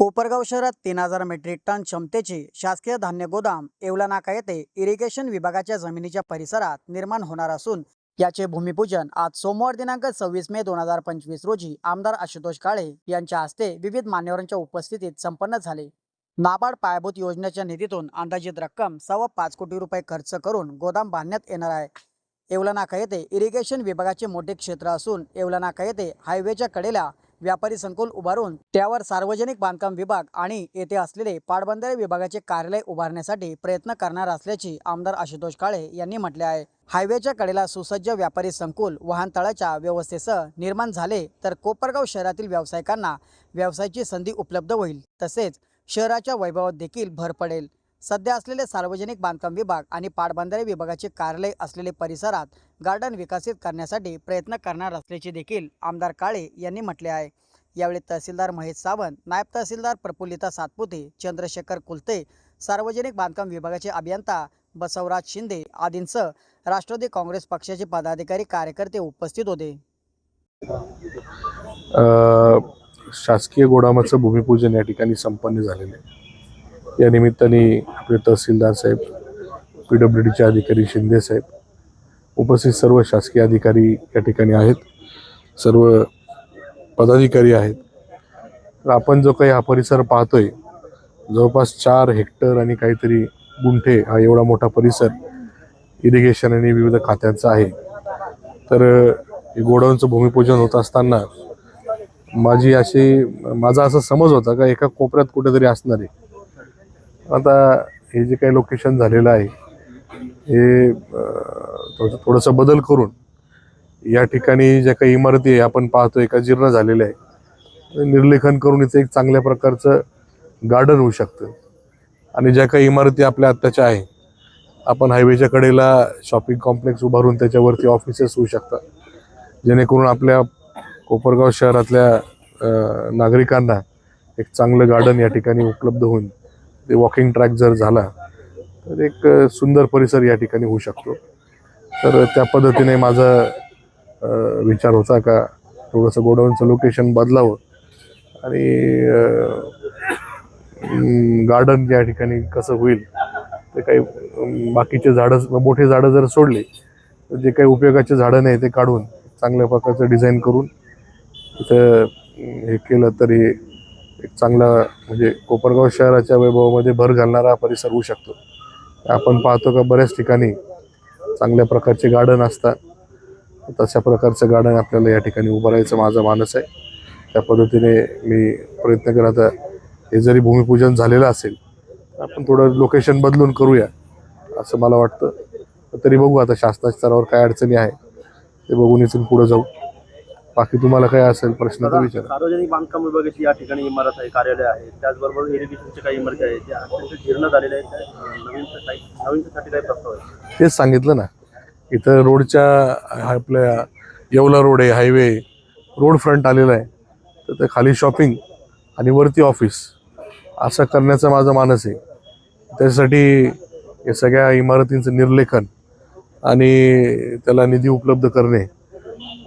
कोपरगाव शहरात तीन हजार मेट्रिक टन क्षमतेचे शासकीय धान्य गोदाम येवलानाका येथे इरिगेशन विभागाच्या जमिनीच्या परिसरात निर्माण होणार असून याचे भूमिपूजन आज सोमवार दिनांक सव्वीस मे दोन हजार पंचवीस रोजी आमदार आशुतोष काळे यांच्या हस्ते विविध मान्यवरांच्या उपस्थितीत संपन्न झाले. नाबार्ड पायाभूत योजनेच्या निधीतून अंदाजित रक्कम सव्वा पाच कोटी रुपये खर्च करून गोदाम बांधण्यात येणार आहे. येवलानाका येथे इरिगेशन विभागाचे मोठे क्षेत्र असून येवलानाका येथे हायवेच्या कडेला व्यापारी संकुल उभारून त्यावर सार्वजनिक बांधकाम विभाग आणि येथे असलेले पाटबंधारे विभागाचे कार्यालय उभारण्यासाठी प्रयत्न करणार असल्याचे आमदार आशुतोष काळे यांनी म्हटले आहे. हायवेच्या कडेला सुसज्ज व्यापारी संकुल वाहनतळाच्या व्यवस्थेसह निर्माण झाले तर कोपरगाव शहरातील व्यावसायिकांना व्यवसायाची संधी उपलब्ध होईल. तसेच शहराच्या वैभवात देखील भर पडेल. सध्या असलेले सार्वजनिक बांधकाम विभाग आणि पाटबंधारे विभागाचे कार्यालय असलेले परिसरात गार्डन विकसित करण्यासाठी प्रयत्न करणार असल्याचे देखील आमदार काळे यांनी म्हटले आहे. यावेळी तहसीलदार महेश सावंत नायब तहसीलदार प्रफुल्लिता सातपुते चंद्रशेखर कुलते सार्वजनिक बांधकाम विभागाचे अभियंता बसवराज शिंदे आदींसह राष्ट्रवादी काँग्रेस पक्षाचे पदाधिकारी कार्यकर्ते उपस्थित होते. शासकीय गोडामाचं भूमिपूजन या ठिकाणी संपन्न झालेलं आहे. या निमित्ताने आपले तहसीलदार साहेब पी डब्ल्यू डीचे अधिकारी शिंदे साहेब उपस्थित सर्व शासकीय अधिकारी या ठिकाणी आहेत. सर्व पदाधिकारी आहेत. तर आपण जो काही हा परिसर पाहतोय जवळपास चार हेक्टर आणि काहीतरी गुंठे हा एवढा मोठा परिसर इरिगेशन आणि विविध खात्यांचा आहे. तर गोडाऊनचं भूमिपूजन होत असताना माझी अशी माझा असा समज होता का एका कोपऱ्यात कुठेतरी असणार आहे आता हे जे काही लोकेशन झालेलं आहे हे थोडंसं बदल करून या ठिकाणी ज्या काही इमारती आहे आपण पाहतोय का जीर्ण झालेल्या आहे निर्लेखन करून इथे एक चांगल्या प्रकारचं गार्डन होऊ शकतं. आणि ज्या काही इमारती आपल्या आत्ताच्या आहे आपण हायवेच्या कडेला शॉपिंग कॉम्प्लेक्स उभारून त्याच्यावरती ऑफिसेस होऊ शकतात. जेणेकरून आपल्या कोपरगाव शहरातल्या नागरिकांना एक चांगलं गार्डन या ठिकाणी उपलब्ध होऊन ते वॉकिंग ट्रॅक जर झाला तर एक सुंदर परिसर या ठिकाणी होऊ शकतो. तर त्या पद्धतीने माझा विचार होता का थोडंसं गोडाऊनचं लोकेशन बदलावं आणि गार्डन या ठिकाणी कसं होईल ते काही बाकीचे झाडं मोठे झाडं जर सोडले तर जे काही उपयोगाचे झाडं नाही ते काढून चांगल्या प्रकारचं डिझाईन करून तिथं हे केलं तरी एक चांगला म्हणजे कोपरगाव शहराच्या वैभवामध्ये भर घालणारा परिसर होऊ शकतो. आपण पाहतो का बऱ्याच ठिकाणी चांगल्या प्रकारचे गार्डन असतात. तशा प्रकारचं गार्डन आपल्याला या ठिकाणी उभारायचं माझा मानस आहे. त्या पद्धतीने मी प्रयत्न करत हे जरी भूमिपूजन झालेलं असेल आपण थोडं लोकेशन बदलून करूया असं मला वाटतं. तरी बघू आता शासनाच्या स्तरावर काय अडचणी आहे ते बघून इथून पुढे जाऊ. बाकी तुम्हाला काय असेल प्रश्न तर विचारा. सार्वजनिक बांधकाम विभागाची या ठिकाणी इमारत आहे कार्यालय आहे. त्याचबरोबर इरिगेशनच्या काही इमारती आहेत त्या अत्यंत जीर्ण झालेल्या आहेत. त्या काही नवीनच्यासाठी काही प्रस्ताव आहे तेच सांगितलं ना इथं रोडच्या आपल्या येवला रोड आहे हायवे रोड फ्रंट आलेला आहे. तर ते खाली शॉपिंग आणि वरती ऑफिस. असं करण्याचा माझा मानस आहे. त्यासाठी या सगळ्या इमारतींचं निर्लेखन आणि त्याला निधी उपलब्ध करणे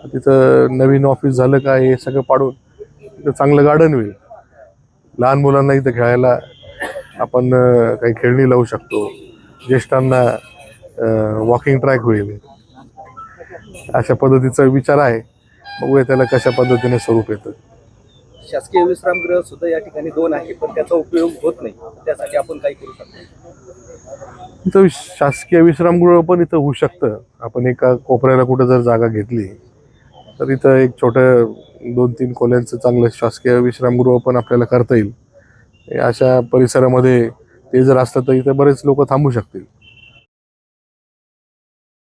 तिथं नवीन ऑफिस झालं का हे सगळं पाडून तिथं चांगलं गार्डन होईल. लहान मुलांना इथं खेळायला आपण काही खेळणी लावू शकतो. ज्येष्ठांना वॉकिंग ट्रॅक होईल. अशा पद्धतीचा विचार आहे. बघूया त्याला कशा पद्धतीने स्वरूप येतं. शासकीय विश्रामगृह सुद्धा या ठिकाणी दोन आहे पण त्याचा उपयोग होत नाही. त्यासाठी आपण काही करू शकतो? इथं शासकीय विश्रामगृह पण इथं होऊ शकतं. आपण एका कोपऱ्याला कुठं जर जागा घेतली तर इथं एक छोटं दोन तीन खोल्यांचं चांगलं शासकीय विश्रामगृह पण आपल्याला करता येईल. अशा परिसरामध्ये ते जर असलं तर इथं बरेच लोक थांबू शकतील.